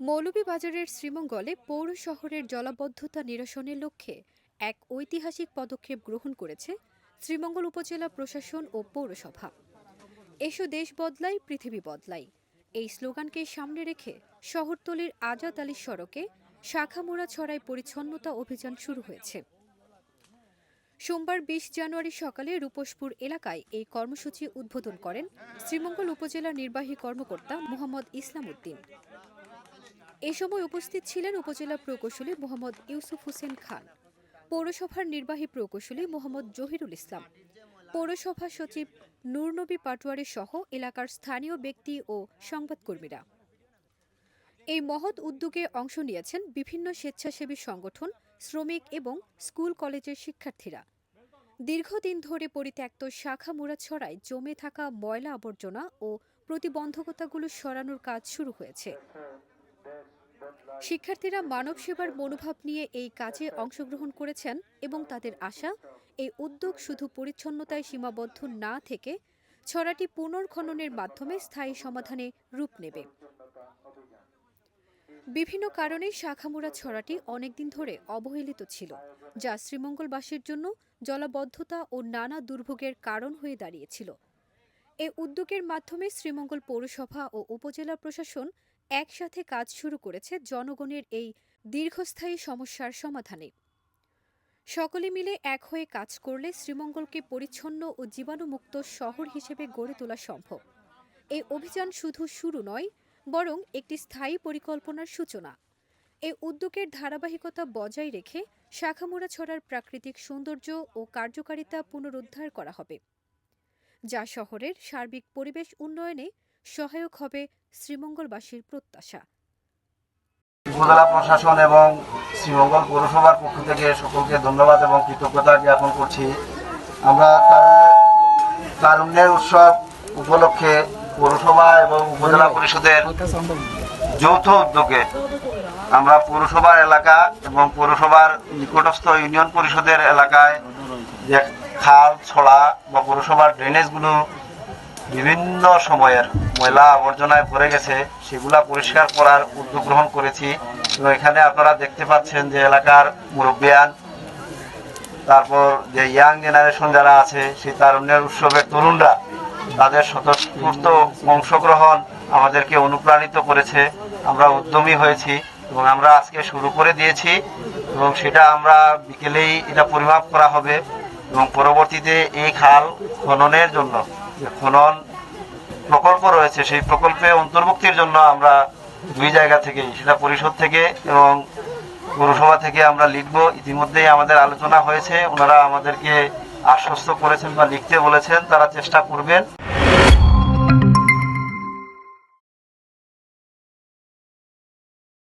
মৌলভীবাজারের শ্রীমঙ্গলে পৌর শহরের জলাবদ্ধতা নিরসনের লক্ষ্যে এক ঐতিহাসিক পদক্ষেপ গ্রহণ করেছে শ্রীমঙ্গল উপজেলা প্রশাসন ও পৌরসভা। এসো দেশ বদলাই, পৃথিবী বদলাই। এই স্লোগানকে সামনে রেখে শহরতলির আজাদ আলী সড়কে শাখামোড়া ছড়ায় পরিচ্ছন্নতা অভিযান শুরু হয়েছে। সোমবার বিশ জানুয়ারি সকালে রূপসপুর এলাকায় এই কর্মসূচি উদ্বোধন করেন শ্রীমঙ্গল উপজেলা নির্বাহী কর্মকর্তা মোহাম্মদ ইসলাম উদ্দিন এ সময় উপস্থিত ছিলেন উপজেলা প্রকৌশলী মোহাম্মদ ইউসুফ হোসেন খান, পৌরসভার নির্বাহী প্রকৌশলী মোহাম্মদ জহিরুল ইসলাম, পৌরসভা সচিব নূরনবী পাটোয়ারি সহ এলাকার স্থানীয় ব্যক্তি ও সংবাদকর্মীরা। এই মহৎ উদ্যোগে অংশ নিয়েছেন বিভিন্ন স্বেচ্ছাসেবী সংগঠন, শ্রমিক এবং স্কুল কলেজের শিক্ষার্থীরা। দীর্ঘদিন ধরে পরিত্যক্ত শাখা ছড়ায় জমে থাকা ময়লা আবর্জনা ও প্রতিবন্ধকতাগুলো সরানোর কাজ শুরু হয়েছে। শিক্ষার্থীরা মানব সেবার মনোভাব নিয়ে এই কাজে অংশগ্রহণ করেছেন এবং তাদের আশা, এই উদ্যোগ শুধু পরিচ্ছন্নতায় সীমাবদ্ধ না থেকে ছড়াটি পুনর্খননের মাধ্যমে স্থায়ী সমাধানে রূপ নেবে। বিভিন্ন কারণে শাখামুড়া ছড়াটি অনেকদিন ধরে অবহেলিত ছিল, যা শ্রীমঙ্গলবাসীর জন্য জলাবদ্ধতা ও নানা দুর্ভোগের কারণ হয়ে দাঁড়িয়েছিল। এই উদ্যোগের মাধ্যমে শ্রীমঙ্গল পৌরসভা ও উপজেলা প্রশাসন একসাথে কাজ শুরু করেছে জনগণের এই দীর্ঘস্থায়ী সমস্যার সমাধানে। সকলে মিলে এক হয়ে কাজ করলে শ্রীমঙ্গলকে পরিচ্ছন্ন ও জীবাণুমুক্ত শহর হিসেবে গড়ে তোলা সম্ভব। এই অভিযান শুধু শুরু নয়, বরং একটি স্থায়ী পরিকল্পনার সূচনা। এই উদ্যোগের ধারাবাহিকতা বজায় রেখে শাখামোড়া ছড়ার প্রাকৃতিক সৌন্দর্য ও কার্যকারিতা পুনরুদ্ধার করা হবে। যা শহরের সার্বিক পরিবেশ উন্নয়নে সহায়ক হবে শ্রীমঙ্গলবাসীর প্রত্যাশা। উপজেলা প্রশাসন এবং শ্রীমঙ্গল পৌরসভার পক্ষ থেকে সকলকে ধন্যবাদ এবং কৃতজ্ঞতা জ্ঞাপন করছি। আমরা তারুণ্যের উৎসব উপলক্ষে পৌরসভা এবং উপজেলা পরিষদের যৌথ উদ্যোগে আমরা পৌরসভার এলাকা এবং পৌরসভার নিকটস্থ ইউনিয়ন পরিষদের এলাকায় যে খাল, ছড়া বা পৌরসভার ড্রেনেজগুলো বিভিন্ন সময়ের ময়লা আবর্জনায় ভরে গেছে, সেগুলা পরিষ্কার করার উদ্যোগ গ্রহণ করেছি। এবং এখানে আপনারা দেখতে পাচ্ছেন যে এলাকার মুরব্বিয়ান, তারপর যে ইয়াং জেনারেশন যারা আছে, সেই তারুণ্যের উৎসবের তরুণরা, তাদের স্বতঃস্ফূর্ত অংশগ্রহণ আমাদেরকে অনুপ্রাণিত করেছে। আমরা উদ্যমী হয়েছি এবং আমরা আজকে শুরু করে দিয়েছি এবং সেটা আমরা বিকেলেই এটা পরিমাপ করা হবে এবং পরবর্তীতে এই খাল খননের জন্য যে খনন প্রকল্প রয়েছে, সেই প্রকল্পে অন্তর্ভুক্তির জন্য আমরা দুই জায়গা থেকে, সেটা পরিষদ থেকে এবং পৌরসভা থেকে আমরা লিখব। ইতিমধ্যেই আমাদের আলোচনা হয়েছে, ওনারা আমাদেরকে আশ্বস্ত করেছেন বা লিখতে বলেছেন, তারা চেষ্টা করবেন।